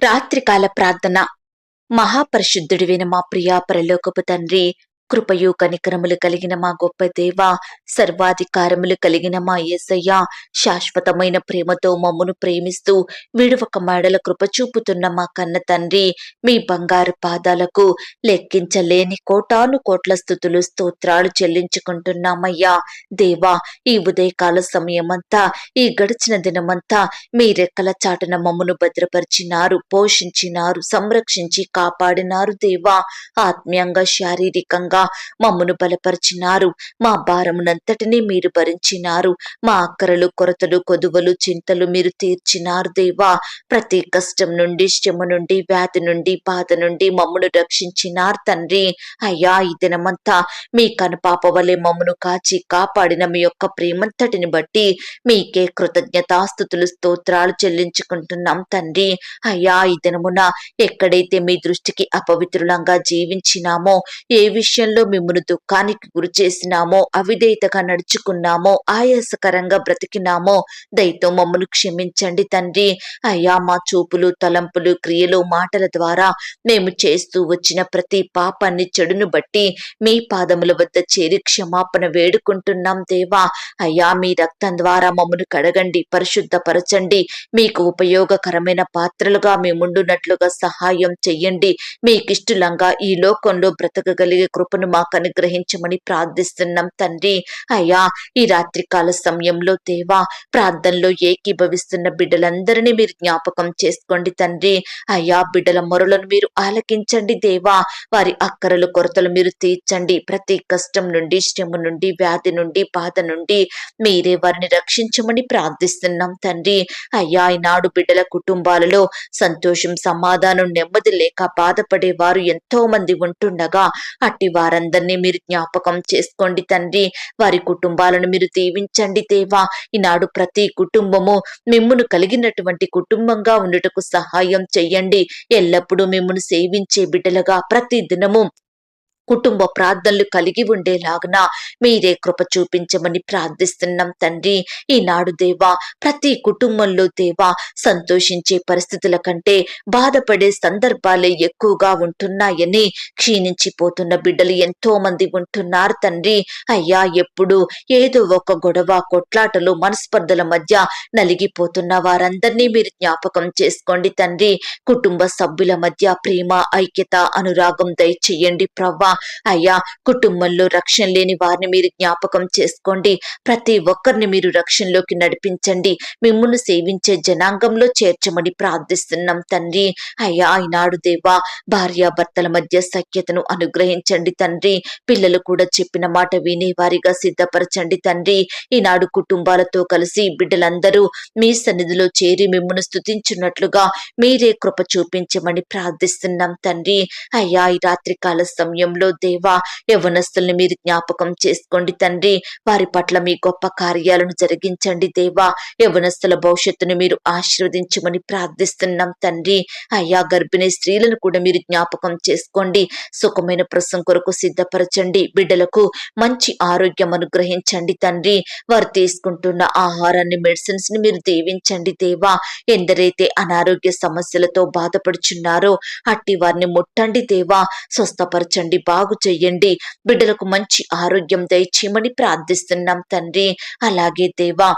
రాత్రికాల ప్రార్థన. మహాపరిశుద్ధుడివైన మా ప్రియా పరలోకపు తండ్రి కృపయు కనికరములు కలిగిన మా గొప్ప దేవ సర్వాధికారములు కలిగిన మా యేసయ్య శాశ్వతమైన ప్రేమతో మమ్మును ప్రేమిస్తూ విడువక మేడల కృప చూపుతున్న మా కన్న తండ్రి మీ బంగారు పాదాలకు లెక్కించలేని కోటాను కోట్ల స్థుతులు స్తోత్రాలు చెల్లించుకుంటున్నామయ్యా. దేవా ఈ ఉదయకాల సమయమంతా ఈ గడిచిన దినమంతా మీ రెక్కల చాటున మమ్మను భద్రపరిచినారు పోషించినారు సంరక్షించి కాపాడినారు దేవా. ఆత్మీయంగా శారీరకంగా మమ్మను బలపరిచినారు. మా భారమునంతటినీ మీరు భరించినారు. మా అక్కరలు కొరతలు కొదువలు చింతలు మీరు తీర్చినారు దేవా. ప్రతి కష్టం నుండి శ్రమ నుండి వ్యాధి నుండి బాధ నుండి మమ్మను రక్షించినారు తండ్రి. అయ్యా ఈ దినమంతా మీ కనుపాప వలె మమ్మను కాచి కాపాడిన మీ యొక్క ప్రేమంతటిని బట్టి మీకే కృతజ్ఞతాస్థుతులు స్తోత్రాలు చెల్లించుకుంటున్నాం తండ్రి. అయ్యా ఈ దినమున ఎక్కడైతే మీ దృష్టికి అపవిత్రులంగా జీవించినామో ఏ విషయం విషయంలో మిమ్మల్ని దుఃఖానికి గురి చేసినామో అవిధేయతగా నడుచుకున్నామో ఆయాసకరంగా బ్రతికినామో దయతో మమ్మల్ని క్షమించండి తండ్రి. అయ్యా మా చూపులు తలంపులు క్రియలు మాటల ద్వారా మేము చేస్తూ వచ్చిన ప్రతి పాపాన్ని చెడును బట్టి మీ పాదముల వద్ద చేరి క్షమాపణ వేడుకుంటున్నాం దేవా. అయ్యా మీ రక్తం ద్వారా మమ్మను కడగండి పరిశుద్ధపరచండి. మీకు ఉపయోగకరమైన పాత్రలుగా మేముండునట్లుగా సహాయం చెయ్యండి. మీకిష్టలంగా ఈ లోకంలో బ్రతకగలిగే కృపను మాకు అనుగ్రహించమని ప్రార్థిస్తున్నాం తండ్రి. అయ్యా ఈ రాత్రికాల సమయంలో దేవా ప్రార్థనలో ఏకీభవిస్తున్న బిడ్డలందరినీ మీరు జ్ఞాపకం చేసుకోండి తండ్రి. అయ్యా బిడ్డల మొరలను మీరు ఆలకించండి దేవా. వారి అక్కరలు కొరతలు మీరు తీర్చండి. ప్రతి కష్టం నుండి శ్రమ నుండి వ్యాధి నుండి బాధ నుండి మీరే వారిని రక్షించమని ప్రార్థిస్తున్నాం తండ్రి. అయ్యా ఈనాడు బిడ్డల కుటుంబాలలో సంతోషం సమాధానం నెమ్మది లేక బాధపడే వారు ఎంతో మంది ఉంటుండగా అట్టి వారందరినీ మీరు జ్ఞాపకం చేసుకోండి తండ్రి. వారి కుటుంబాలను మీరు దీవించండి దేవా. ఈనాడు ప్రతి కుటుంబము మిమ్మును కలిగినటువంటి కుటుంబంగా ఉండుటకు సహాయం చెయ్యండి ఎల్లప్పుడూ మిమ్మును సేవించే బిడ్డలుగా ప్రతి దినము కుటుంబ ప్రార్థనలు కలిగి ఉండేలాగున మీరే కృప చూపించమని ప్రార్థిస్తున్నాం తండ్రి. ఈనాడు దేవా ప్రతి కుటుంబంలో దేవా సంతోషించే పరిస్థితుల కంటే బాధపడే సందర్భాలే ఎక్కువగా ఉంటున్నాయని క్షీణించిపోతున్న బిడ్డలు ఎంతో మంది ఉంటున్నారు తండ్రి. అయ్యా ఎప్పుడు ఏదో ఒక గొడవ కొట్లాటలు మనస్పర్ధల మధ్య నలిగిపోతున్న వారందరినీ మీరు జ్ఞాపకం చేసుకోండి తండ్రి. కుటుంబ సభ్యుల మధ్య ప్రేమ ఐక్యత అనురాగం దయచేయండి ప్రవ్వా. అయ్యా కుటుంబంలో రక్షణ లేని వారిని మీరు జ్ఞాపకం చేసుకోండి. ప్రతి ఒక్కరిని మీరు రక్షణలోకి నడిపించండి. మిమ్మల్ని సేవించే జనాంగంలో చేర్చమని ప్రార్థిస్తున్నాం తండ్రి. అయ్యా ఈనాడు దేవా భార్యాభర్తల మధ్య సఖ్యతను అనుగ్రహించండి తండ్రి. పిల్లలు కూడా చెప్పిన మాట వినే వారిగా సిద్ధపరచండి తండ్రి. ఈనాడు కుటుంబాలతో కలిసి బిడ్డలందరూ మీ సన్నిధిలో చేరి మిమ్మల్ని స్థుతించున్నట్లుగా మీరే కృప చూపించమని ప్రార్థిస్తున్నాం తండ్రి. అయ్యా ఈ రాత్రికాల సమయంలో దేవా యవనస్తుల్ని మీరు జ్ఞాపకం చేసుకోండి తండ్రి. వారి పట్ల మీ గొప్ప కార్యాలను జరిగించండి దేవా. యవనస్తుల భవిష్యత్తును మీరు ఆశీర్వదించమని ప్రార్థిస్తున్నాం తండ్రి. అయ్యా గర్భిణీ స్త్రీలను కూడా మీరు జ్ఞాపకం చేసుకోండి. సుఖమైన ప్రసం కొరకు సిద్ధపరచండి. బిడ్డలకు మంచి ఆరోగ్యం అనుగ్రహించండి తండ్రి. వారు తీసుకుంటున్న ఆహారాన్ని మెడిసిన్స్ని మీరు దీవించండి దేవా. ఎందరైతే అనారోగ్య సమస్యలతో బాధపడుచున్నారో అట్టి వారిని ముట్టండి దేవా. స్వస్థపరచండి బాగు చెయ్యండి. బిడ్డలకు మంచి ఆరోగ్యం దయచేయమని ప్రార్థిస్తున్నాం తండ్రి. అలాగే దేవా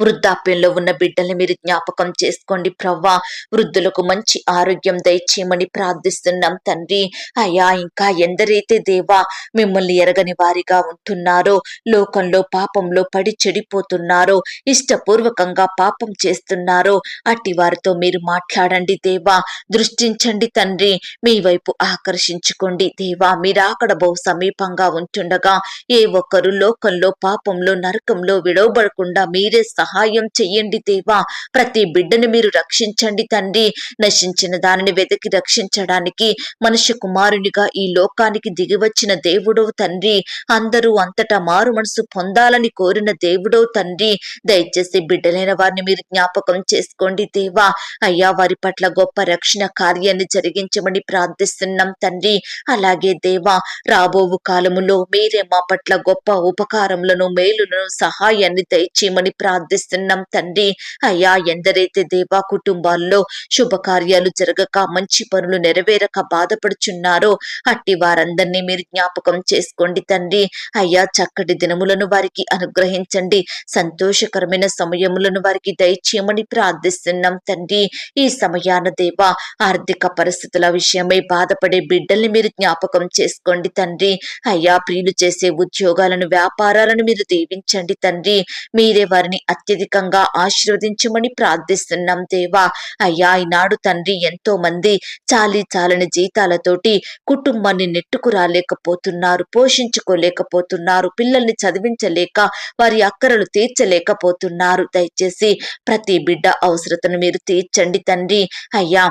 వృద్ధాప్యంలో ఉన్న బిడ్డల్ని మీరు జ్ఞాపకం చేసుకోండి ప్రవ్వా. వృద్ధులకు మంచి ఆరోగ్యం దయచేయమని ప్రార్థిస్తున్నాం తండ్రి. అయ్యా ఇంకా ఎందరైతే దేవా మిమ్మల్ని ఎరగని వారిగా ఉంటున్నారో లోకంలో పాపంలో పడి చెడిపోతున్నారో ఇష్టపూర్వకంగా పాపం చేస్తున్నారో అట్టి వారితో మీరు మాట్లాడండి దేవా. దృష్టించండి తండ్రి మీ వైపు ఆకర్షించుకోండి దేవా. మీరు అక్కడ బహు సమీపంగా ఉంటుండగా ఏ ఒక్కరు లోకంలో పాపంలో నరకంలో విడవబడకుండా మీరే సహాయం చెయ్యండి దేవా. ప్రతి బిడ్డను మీరు రక్షించండి తండ్రి. నశించిన దానిని వెతికి రక్షించడానికి మనుష్య కుమారునిగా ఈ లోకానికి దిగివచ్చిన దేవుడో తండ్రి. అందరూ అంతటా మారు మనసు పొందాలని కోరిన దేవుడో తండ్రి. దయచేసి బిడ్డలైన వారిని మీరు జ్ఞాపకం చేసుకోండి దేవా. అయ్యా వారి పట్ల గొప్ప రక్షణ కార్యాన్ని జరిగించమని ప్రార్థిస్తున్నాం తండ్రి. అలాగే దేవా రాబోవు కాలములో మీరే మా పట్ల గొప్ప ఉపకారములను మేలులను సహాయాన్ని దయచేయమని ప్రార్థి ప్రార్థిస్తున్నాం తండ్రి. అయ్యా ఎందరైతే దేవా కుటుంబాల్లో శుభకార్యాలు జరగక మంచి పనులు నెరవేరక బాధపడుచున్నారో అట్టి వారందరినీ మీరు జ్ఞాపకం చేసుకోండి తండ్రి. అయ్యా చక్కటి దినములను వారికి అనుగ్రహించండి. సంతోషకరమైన సమయములను వారికి దయచేయమని ప్రార్థిస్తున్నాం తండ్రి. ఈ సమయాన దేవా ఆర్థిక పరిస్థితుల విషయమై బాధపడే బిడ్డల్ని మీరు జ్ఞాపకం చేసుకోండి తండ్రి. అయ్యా ప్రియులు చేసే ఉద్యోగాలను వ్యాపారాలను మీరు దీవించండి తండ్రి. మీరే వారిని అత్యధికంగా ఆశీర్వదించమని ప్రార్థిస్తున్నాం దేవా. అయ్యా ఈనాడు తండ్రి ఎంతో మంది చాలీ చాలని జీతాలతోటి కుటుంబాన్ని నెట్టుకు రాలేకపోతున్నారు పోషించుకోలేకపోతున్నారు పిల్లల్ని చదివించలేక వారి అక్కరలు తీర్చలేకపోతున్నారు. దయచేసి ప్రతి బిడ్డ అవసరతను మీరు తీర్చండి తండ్రి. అయ్యా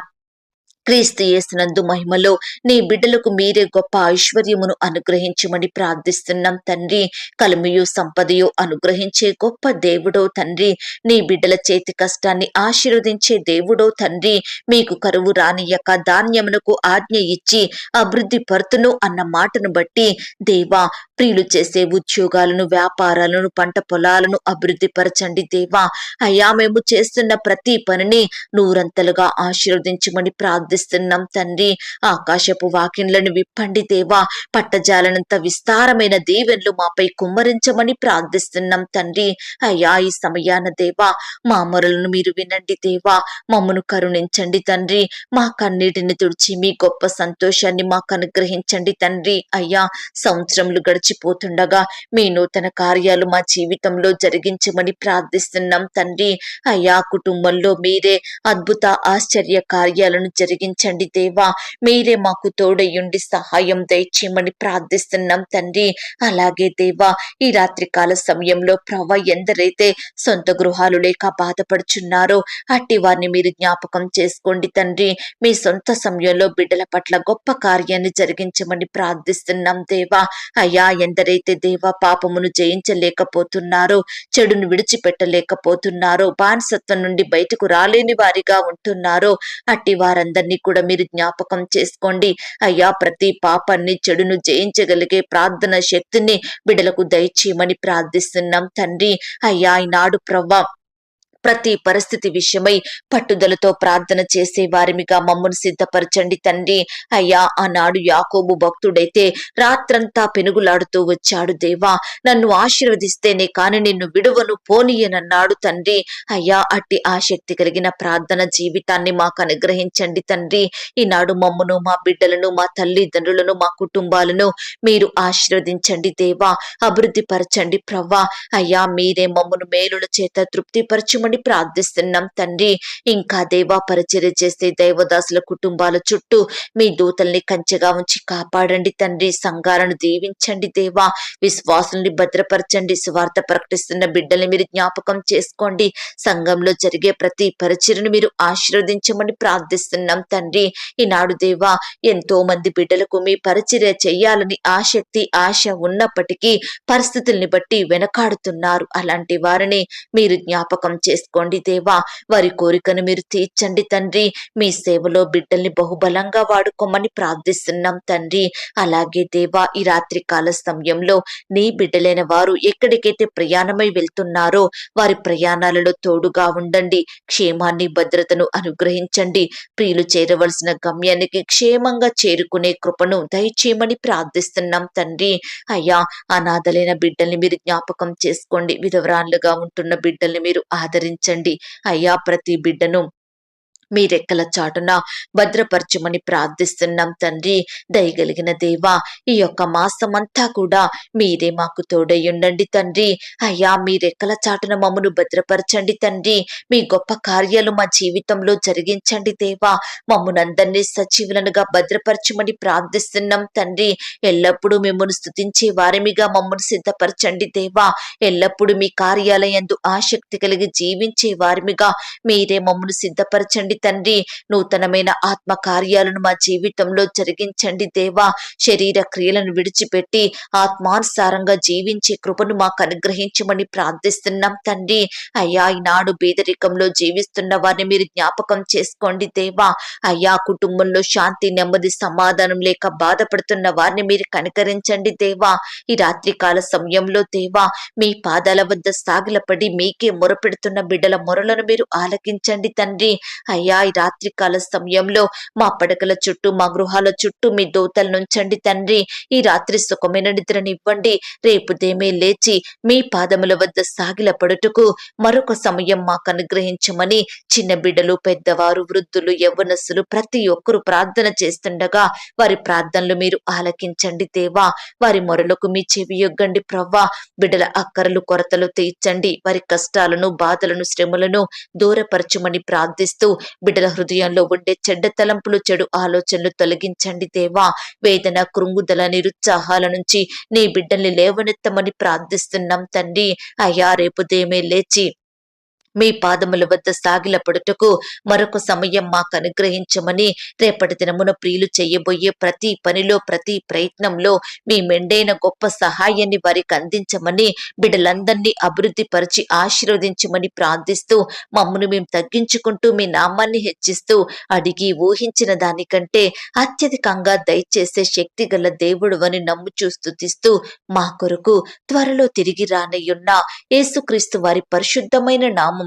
క్రీస్తు యేసునందు మహిమలో నీ బిడ్డలకు మీరే గొప్ప ఐశ్వర్యమును అనుగ్రహించమని ప్రార్థిస్తున్నాం తండ్రి. కలుమియు సంపదయు అనుగ్రహించే గొప్ప దేవుడో తండ్రి. నీ బిడ్డల చేతి కష్టాన్ని ఆశీర్వదించే దేవుడో తండ్రి. మీకు కరువు రానియక ధాన్యమునకు ఆజ్ఞ ఇచ్చి అభివృద్ధి పరుతును అన్న మాటను బట్టి దేవా ప్రియులు చేసే ఉద్యోగాలను వ్యాపారాలను పంట పొలాలను అభివృద్ధి పరచండి దేవా. అయ్యా మేము చేస్తున్న ప్రతి పనిని నూరంతలుగా ఆశీర్వదించమని ప్రార్థిస్తున్నాం తండ్రి. ఆకాశపు వాకిన్లను విప్పండి దేవా. పట్టజాలనంత విస్తారమైన దీవెన్లు మాపై కుమ్మరించమని ప్రార్థిస్తున్నాం తండ్రి. అయ్యా ఈ సమయాన దేవా మా మొరలను మీరు వినండి దేవా. మమ్మను కరుణించండి తండ్రి. మా కన్నీటిని తుడిచి మీ గొప్ప సంతోషాన్ని మాకు అనుగ్రహించండి తండ్రి. అయ్యా సంవత్సరములు గడిచిపోతుండగా మీ నూతన కార్యాలు మా జీవితంలో జరిగించమని ప్రార్థిస్తున్నాం తండ్రి. అయ్యా కుటుంబంలో మీరే అద్భుత ఆశ్చర్య కార్యాలను జరిగి జరిగించండి దేవా. మీరే మాకు తోడయ్యుండి సహాయం దయచేయమని ప్రార్థిస్తున్నాం తండ్రి. అలాగే దేవా ఈ రాత్రికాల సమయంలో ప్రవ ఎందరైతే సొంత గృహాలు లేక బాధపడుచున్నారో అట్టి వారిని మీరు జ్ఞాపకం చేసుకోండి తండ్రి. మీ సొంత సమయంలో బిడ్డల పట్ల గొప్ప కార్యాన్ని జరిగించమని ప్రార్థిస్తున్నాం దేవా. అయ్యా ఎందరైతే దేవా పాపమును జయించలేకపోతున్నారో చెడును విడిచిపెట్టలేకపోతున్నారో బానిసత్వం నుండి బయటకు రాలేని వారిగా ఉంటున్నారో అట్టి వారందరినీ కూడా మీరు జ్ఞాపకం చేసుకోండి. అయ్యా ప్రతి పాపాన్ని చెడును జయించగలిగే ప్రార్థన శక్తిని బిడలకు దయచేయమని ప్రార్థిస్తున్నాం తండ్రి. అయ్యా ఈనాడు ప్రవ్వా ప్రతి పరిస్థితి విషయమై పట్టుదలతో ప్రార్థన చేసే వారిమిగా మమ్మను సిద్ధపరచండి తండ్రి. అయ్యా ఆనాడు యాకోబు భక్తుడైతే రాత్రంతా పెనుగులాడుతూ వచ్చాడు దేవా. నన్ను ఆశీర్వదిస్తేనే కాని నిన్ను విడువను పోనీయనన్నాడు తండ్రి. అయ్యా అట్టి ఆసక్తి కలిగిన ప్రార్థన జీవితాన్ని మాకు అనుగ్రహించండి తండ్రి. ఈనాడు మమ్మను మా బిడ్డలను మా తల్లిదండ్రులను మా కుటుంబాలను మీరు ఆశీర్వదించండి దేవా. అభివృద్ధి పరచండి ప్రవ్వా. అయ్యా మీరే మమ్మను మేలుల చేత తృప్తిపరచమని ప్రార్థిస్తున్నాం తండ్రి. ఇంకా దేవా పరిచర్య చేసే దైవదాసుల కుటుంబాల చుట్టూ మీ దూతల్ని కంచెగా ఉంచి కాపాడండి తండ్రి. సంఘాలను దీవించండి దేవా. విశ్వాసుల్ని భద్రపరచండి. స్వార్థ ప్రకటిస్తున్న బిడ్డల్ని మీరు జ్ఞాపకం చేసుకోండి. సంఘంలో జరిగే ప్రతి పరిచర్ను మీరు ఆశీర్వదించమని ప్రార్థిస్తున్నాం తండ్రి. ఈనాడు దేవా ఎంతో మంది బిడ్డలకు మీ పరిచర్య చేయాలని ఆసక్తి ఆశ ఉన్నప్పటికీ పరిస్థితుల్ని బట్టి వెనకాడుతున్నారు. అలాంటి వారిని మీరు జ్ఞాపకం చేసుకోండి దేవా. వారి కోరికను మీరు తీర్చండి తండ్రి. మీ సేవలో బిడ్డల్ని బహుబలంగా వాడుకోమని ప్రార్థిస్తున్నాం తండ్రి. అలాగే దేవా ఈ రాత్రి కాల సమయంలో నీ బిడ్డలైన వారు ఎక్కడికైతే ప్రయాణమై వెళ్తున్నారో వారి ప్రయాణాలలో తోడుగా ఉండండి. క్షేమాన్ని భద్రతను అనుగ్రహించండి. ప్రియులు చేరవలసిన గమ్యానికి క్షేమంగా చేరుకునే కృపను దయచేయమని ప్రార్థిస్తున్నాం తండ్రి. అయ్యా అనాథలైన బిడ్డల్ని మీరు జ్ఞాపకం చేసుకోండి. విధవరాన్లుగా ఉంటున్న బిడ్డల్ని మీరు ఆదరి ఆశీర్వదించండి అయ్యా ప్రతి బిడ్డను మీ రెక్కల చాటున? భద్రపరచమని ప్రార్థిస్తున్నాం తండ్రి. దయగలిగిన దేవా ఈ యొక్క మాసమంతా కూడా మీరే మాకు తోడయ్యుండండి తండ్రి. అయ్యా మీ రెక్కల చాటున మమ్మను భద్రపరచండి తండ్రి. మీ గొప్ప కార్యాలు మా జీవితంలో జరిగించండి దేవా. మమ్మల్ని సజీవులనుగా భద్రపరచమని ప్రార్థిస్తున్నాం తండ్రి. ఎల్లప్పుడూ మిమ్మల్ని స్థుతించే వారిమిగా మమ్మల్ని సిద్ధపరచండి దేవా. ఎల్లప్పుడూ మీ కార్యాలయందు ఆసక్తి కలిగి జీవించే వారిమిగా మీరే మమ్మల్ని సిద్ధపరచండి తండ్రి నూతనమైన ఆత్మ కార్యాలను మా జీవితంలో జరిగించండి దేవా. శరీర క్రియలను విడిచిపెట్టి ఆత్మానుసారంగా జీవించే కృపను మాకు అనుగ్రహించమని ప్రార్థిస్తున్నాం తండ్రి. అయ్యా ఈనాడు పేదరికంలో జీవిస్తున్న వారిని మీరు జ్ఞాపకం చేసుకోండి దేవా. అయ్యా కుటుంబంలో శాంతి నెమ్మది సమాధానం లేక బాధపడుతున్న వారిని మీరు కనికరించండి దేవా. ఈ రాత్రికాల సమయంలో దేవా మీ పాదాల వద్ద సాగిలపడి మీకే మొరపెడుతున్న బిడ్డల మొరలను మీరు ఆలకించండి తండ్రి. అయ్యా ఈ రాత్రికాల సమయంలో మా పడకల చుట్టూ మా గృహాల చుట్టూ మీ దోతలు నుంచండి తండ్రి. ఈ రాత్రి సుఖమైన నిద్రనివ్వండి. రేపు దేమే లేచి మీ పాదముల వద్ద సాగిలపడుటకు మరొక సమయం మాకు అనుగ్రహించమని చిన్న బిడ్డలు పెద్దవారు వృద్ధులు యవ్వనస్సులు ప్రతి ఒక్కరు ప్రార్థన చేస్తుండగా వారి ప్రార్థనలు మీరు ఆలకించండి దేవా. వారి మొరలకు మీ చెవి యొగ్గండి ప్రవ్వా. బిడ్డల అక్కరలు కొరతలు తీర్చండి. వారి కష్టాలను బాధలను శ్రమలను దూరపరచమని ప్రార్థిస్తూ బిడ్డల హృదయంలో ఉండే చెడ్డ తలంపులు చెడు ఆలోచనలు తొలగించండి దేవా. వేదన కృంగుదల నిరుత్సాహాల నుంచి నీ బిడ్డల్ని లేవనెత్తమని ప్రార్థిస్తున్నాం తండ్రి. అయ్యా రేపు దేమే లేచి మీ పాదముల వద్ద సాగిలపడుటకు మరొక సమయం మాకు అనుగ్రహించమని రేపటి దినమున ప్రియులు చేయబోయే ప్రతి పనిలో ప్రతి ప్రయత్నంలో మీ మెండైన గొప్ప సహాయాన్ని వారికి అందించమని బిడ్డలందరినీ అభివృద్ధి పరిచి ఆశీర్వదించమని ప్రార్థిస్తూ మమ్మను మేము తగ్గించుకుంటూ మీ నామాన్ని హెచ్చిస్తూ అడిగి ఊహించిన దానికంటే అత్యధికంగా దయచేసే శక్తి గల దేవుడు అని నమ్ము స్తుతిస్తూ మా కొరకు త్వరలో తిరిగి రానయ్యున్న యేసుక్రీస్తు వారి పరిశుద్ధమైన నామం